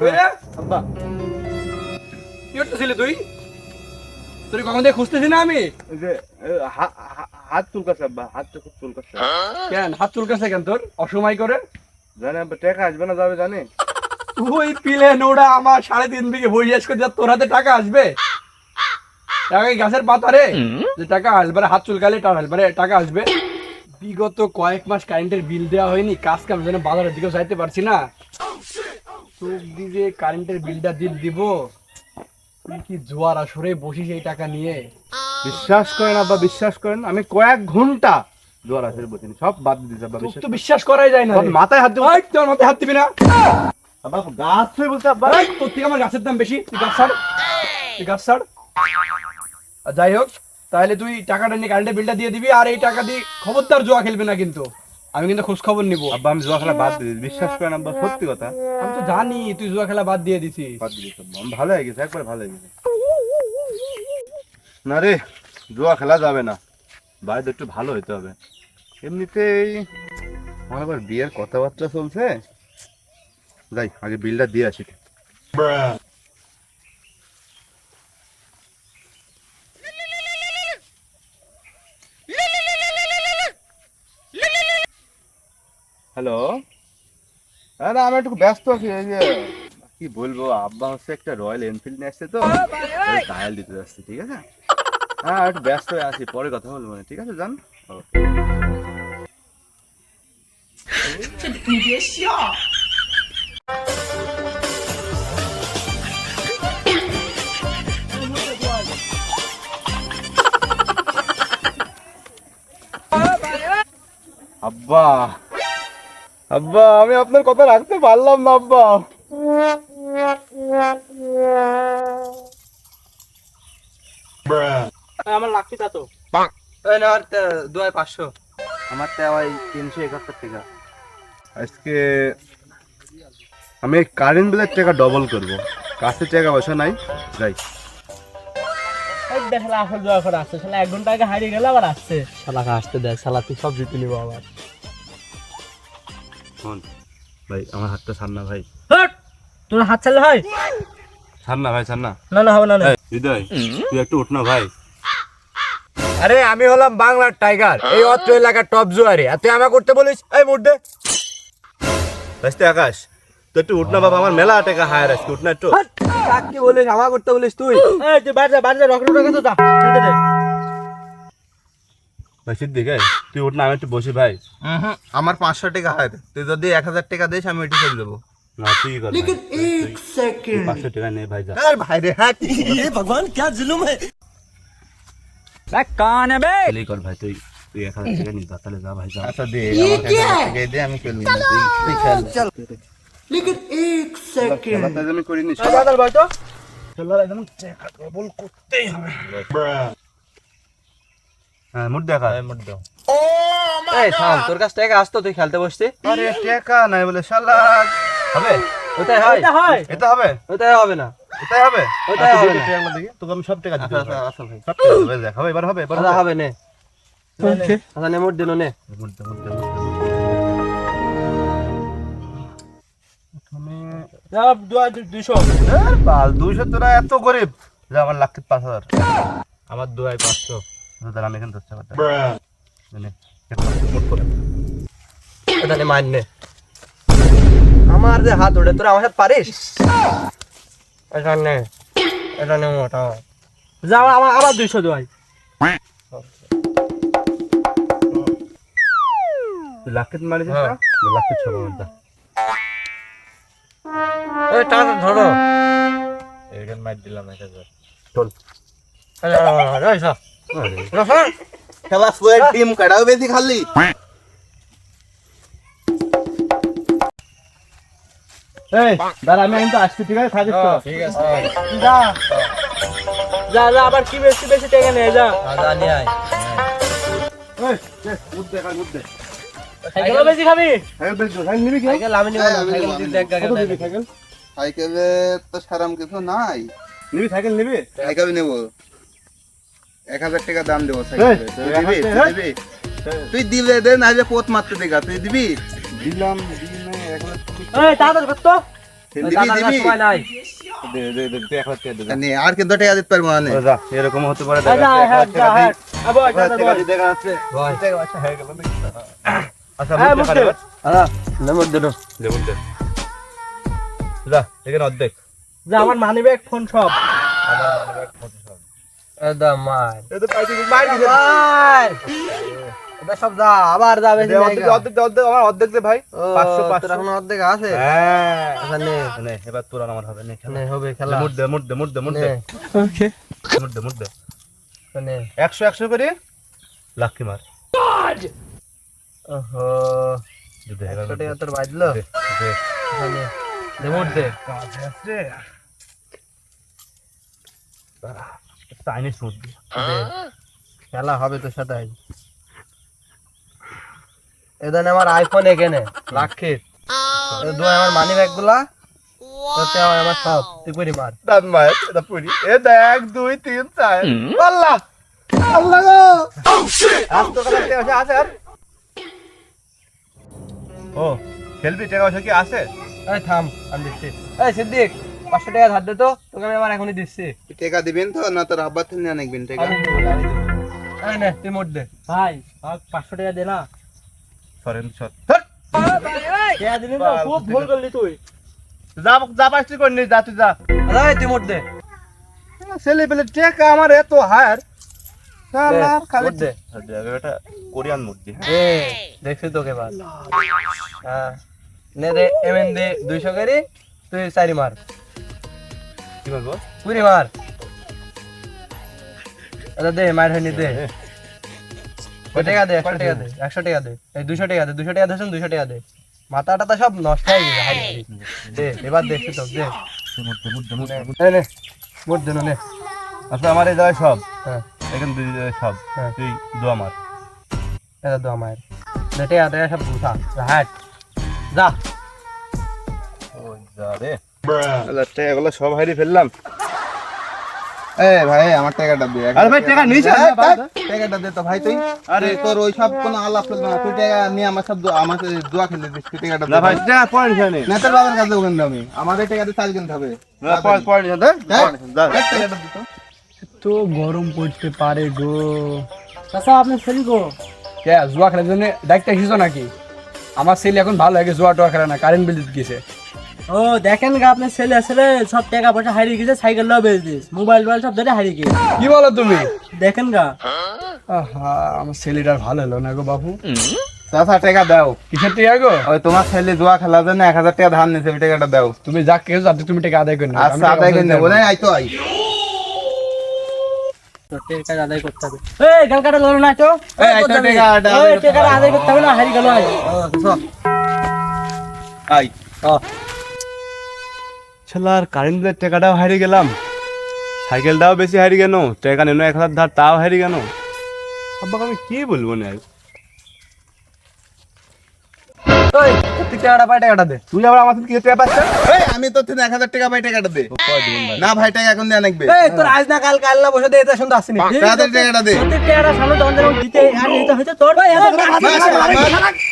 ওই রে, আব্বা। কি করতেছিলি তুই? তুই কখন থেকে খুঁজতেছি না আমি? যে এ, হা- হা- হাত চুলকাছে আব্বা হাতটা খুব চুলকাছে কেন? হাত চুলকাছে কেন তোর? অসময় করে? জানে আব্বা টাকা আসবে না যাবে জানে। ওই পিলে নোড়া আমার সাড়ে তিন বিঘে বই শেষ করে তোর হাতে টাকা আসবে? টাকা গাছের পাতা রে যে টাকা আসবে হাত চুলকালে টাকা আসবে টাকা আসবে। বিগত কয়েক মাস কারেন্টের বিল দেওয়া হয়নি কাজ কাম যেন বাজারের দিকেও যাইতে পারছি না। চোখ দিয়ে কারেন্টের বিলটা দিল দিব। তুই কি জোয়ার আসরে বসিস এই টাকা নিয়ে? বিশ্বাস করেন আব্বা বিশ্বাস করেন। আমি কয়েক ঘণ্টা জোয়ার আসে বসিনি সব বাদ দিতে আব্বা বিশ্বাস তো বিশ্বাস করাই যায় না রে। মাথায় হাত দেবো? ওই, তোর মাথায় হাত দিবি না। আব্বা গাছ হয়ে বলছে আব্বা। এই, তোর থেকে আমার গাছের দাম বেশি। তুই গাছ ছাড়। তুই গাছ ছাড়। আর যাই হোক তাহলে তুই টাকাটা নিয়ে কারেন্টের বিলটা দিয়ে দিবি আর এই টাকা দিয়ে খবরদার জোয়া খেলবি না কিন্তু। আমি কিন্তু খোঁজ খবর নিব। আব্বা আমি জোয়া খেলা বাদ দিয়ে। বিশ্বাস করেন আব্বা সত্যি কথা। আমি তো জানি তুই জুয়া খেলা বাদ দিয়ে দিছিস। বাদ দিয়ে দিয়েছি আমি ভালো হয়ে গেছে একবার ভালো হয়ে গেছে। না রে জুয়া খেলা যাবে না। বাইরে একটু ভালো হইতে হবে। এমনিতেই আমার আবার বিয়ের কথাবার্তা চলছে। যাই আগে বিলটা দিয়ে আসি হ্যালো হ্যাঁ না আমি একটু ব্যস্ত আছি এই যে কি বলব আব্বা হচ্ছে একটা রয়্যাল এনফিল্ড নিয়ে আসছে তো। টায়াল দিতে যাচ্ছে ঠিক আছে? হ্যাঁ একটু ব্যস্ত হয়ে আছি পরে কথা বলব না, ঠিক আছে যান ও। আব্বা আব্বা আমি আপনার কথা রাখতে পারলাম না আব্বা। আমার লাগছে তা তো। দুয়ায় পাঁচশো। আমার তো ওই তিনশো একাত্তর টাকা। আজকে আমি কারেন্ট বিলের টাকা ডবল করব। কাছে টাকা পয়সা নাই যাই। দেখলা আসল জোয়া করে আসছে। শালা এক ঘণ্টা আগে হারিয়ে গেল আবার আসছে। শালাকে আসতে দেয় শালা তুই সব জিতে নিবো আবার। শোন ভাই আমার হাতটা ছাড় না ভাই। তোর হাত চালে হয়? ছাড় না ভাই ছাড় না। না না হবে না না। হৃদয় তুই একটু উঠ না ভাই। আরে আমি হলাম বাংলার টাইগার এই অত্র এলাকার টপ জুয়ারি। আর তুই আমাকে করতে বলিস? এই মুড্ডে রাস্তে আকাশ তুই একটু উঠ না বাবা আমার মেলা টাকা হায়ার আজকে উঠ না একটু। কাকে বলিস আমার করতে বলিস তুই? এই তুই বাইরে যা বাইরে যা রকেট রকেট তো যা খেলতে দে। ভাই সিদ্দিক তুই উঠ না আমি একটু বসি ভাই। আমার পাঁচশো টাকা হয় তুই যদি এক হাজার টাকা দিস আমি ওইটা ছেড়ে দেবো। না আর ভাই রে হ্যাঁ। খেলেই কর ভাই তুই তুই এক হাজার টাকা নিস যা, তাহলে যা ভাই যা। আচ্ছা দে আমাকে আমি খেলব তুই তুই খেল। খেলা তাই জন্য করি নিস বাদল ভাই তো হ্যাঁ মুড দেখা। এই থাম তোর কাছ থেকে আসতো তুই খেলতে বসতে। আরে টাকা নাই বলে শালা। হবে? ওটাই হয়। এটা হয়। এটা হবে? ওটাই হবে না। এটাই হবে? ওটাই আচ্ছা, হবে না। টাকা দেখি তোকে আমি সব টাকা দিতে আচ্ছা, আচ্ছা, ভাই। সব টাকা দেখ হবে এবার হবে এবার আচ্ছা, হবে। হবে নে। আচ্ছা নে মোট দিল নে। মুড দে, মুড দে, মুড দে, মুড দে। প্রথমে যা দুয়া দুইশো দুইশো তোরা এত গরিব? যা আমার লাখ পাঁচ হাজার। আমার দুয়াই পাঁচশো। দাঁড়া, আমি এখানে। এটা মান নে আমার যে হাত ওড়ে তোরা আমার সাথে পারিস এটা নে এটা নে মোটা যা আমার আবার দুইশো দুয়াই কেটে মারিস হ্যাঁ। যা। এই টাকা ধরো এখানে মার দিলাম হাজার চল খেলা টিম কাটাও বেশি খালি। এই দাঁড়া আমি কিন্তু আসছি ঠিক আছে? থাকিস তো। ঠিক আছে যা। যা যা আবার কি বেশি বেশি টেকে নে যা। জানি আয়। এই, বেশি খাবি? সাইকেল বেশ সাইকেল নিবি কি? সাইকেল আমি নিব সাইকেল দেখ কত সাইকেল? সাইকেলে তো সারাম কিছু নাই। নিবি সাইকেল নিবি? সাইকেল নেব। এক হাজার টাকা দাম দেবো দিবি তুই দিলে দে না যে পোত মারতে দেখা তুই দিবি? দিলাম, আর কিন্তু টাকা দিতে পারব না এরকম হতে পারে দেখা যাচ্ছে, আচ্ছা, দে। দে। যা, এখানে অর্ধেক। যা আমার মানি ব্যাগ ফোন সব। একদম মার। এ তো পাইছি, মার দিছে। এটা সব যা আবার যাবে দে, অর্ধেক অর্ধেক অর্ধেক, আমার অর্ধেক দে ভাই। পাঁচশো, পাঁচশো। এখন অর্ধেক আছে? হ্যাঁ। আচ্ছা নে। নে, এবার তোর আমার হবে, নে, খেলা। হবে খেলা। মুঠ দে, মুঠ দে, মুঠ দে, মুঠ দে। মুঠ দে, মুঠ দে। নে একশো একশো করে? লাক্ষি মার। ওহো। তোর বাজলো। দে, দে। দে মোট দে। চাইনিজ। খেলা হবে তোর সাথে এদান আমার আইফোন এখানে রাখিস দু আমার মানি ব্যাগগুলা আমার সব তুই করি মার দাঁত মার, এটা পুরি। এ দেখ, দুই, তিন, চার। আল্লাহ! আল্লাহ গো! আর তোর কাছে টাকা পয়সা আছে আর? ও, খেলবি টাকা পয়সা কি আছে এই থাম আমি দিচ্ছি এই সিদ্দিক পাঁচশো টাকা ধার দে তো তোকে আমি আমার এখনই দিচ্ছি। টাকা দিবেন তো না তোর আব্বার থেকে নিয়ে আনবেন টাকা। আমি দেবো, আমি দেবো। এই নে তুই মোট দে। ভাই। পাঁচশো টাকা দে না। সরেন সর। টাকা দিলি তো খুব ভুল করলি তুই। যা যা পাস তুই করে নিস, যা তুই যা। এই তুই মোট দে। ছেলে পেলে টাকা আমার এত হার। শালার খালি মোট দে। এটা কোরিয়ান এ দেখছি তোকে বাদ হ্যাঁ। নে এমএন দে দুইশো করে তুই চারি মার। কি বলব কুড়ি মার আচ্ছা দে মার হয়নি দে। টাকা দে একশো টাকা দে একশো টাকা দে। এই দুশো টাকা দে দুশো টাকা দেছেন দুশো টাকা দে। মাথাটা তো সব নষ্ট হয়ে গেছে দে এবার দেখছি তো দে। নে মোট দে নে আচ্ছা আমার এই জায়গায় সব। হ্যাঁ এখানে দুই জায়গায় সব। তুই দোয়া মার এটা দো আমার দে সব গুছা। হাট। যা। ও যা রে টাকাগুলো সব হারিয়ে ফেললাম। এ ভাই আমার টাকাটা দে। আরে ভাই টাকা নিস টাকাটা দে তো ভাই তুই। আরে। তোর ওই সব কোনো আলাপ না। তুই টাকা নিয়ে আমার সব আমার দোয়া খেলে দিস। তুই টাকাটা না ভাই টাকা পড়ে নিস না তোর বাবার কাছে ওখানে আমি। আমাদের টাকাতে চাল কিনতে হবে। না পড়ে পড়ে দে। ধ্যাৎ, যা ধ্যাৎ, টাকাটা দে তো। তো গরম পড়তে পারে গো। চাচা আপনি ছেলে গো। কে জুয়া খেলার জন্য ডাকতে এসেছ নাকি? আমার ছেলে এখন ভালো লাগে জুয়া টুয়া খেলে না কারেন্ট বিল দিতে গেছে। ও দেখেন গা আপনার ছেলে ছেলে সব টাকা পয়সা হারিয়ে গেছে সাইকেল লো বেচ দিস মোবাইল টোবাইল সব ধরে হারিয়ে গেছে। কি বলো তুমি? দেখেন গা। আহা আমার ছেলেটার ভালো হলো না গো বাবু। চাচা টাকা দাও। কিসের টাকা গো? ওই তোমার ছেলে খেলার জন্য এক হাজার টাকা ধার নিয়েছে ওই টাকাটা দাও। তুমি যা কেউ যাতে তুমি টাকা আদায় করে নাও। আচ্ছা আদায় করে পয়সা নেব। না। আই তো আই টাকা আদায় করতে হবে। এই গাল লড়ো না তো। এই, এই তো টাকা আদায় করতে টাকাটা আদায় করতে হবে না হারিয়ে গেল আজ আই শালার কারেন্ট বিলের টাকাটাও হারিয়ে গেলাম সাইকেলটাও বেশি হারিয়ে গেল টাকা নেনো এক হাজার ধার তাও হারিয়ে গেল আব্বাকে আমি কি বলব না তুই টাকাটা পাই টাকাটা দে তুই আবার আমার কি টাকা আমি তো থেকে এক হাজার টাকা পাই টাকাটা দে না ভাই টাকা এখন দিয়ে এই তোর আজ না কাল কাল না বসে দে এটা শুনতে তাড়াতাড়ি টাকাটা দে টাকাটা সামনে তখন দিতে আর নিতে হয়েছে তোর ভাই মাস, মাস, মাস।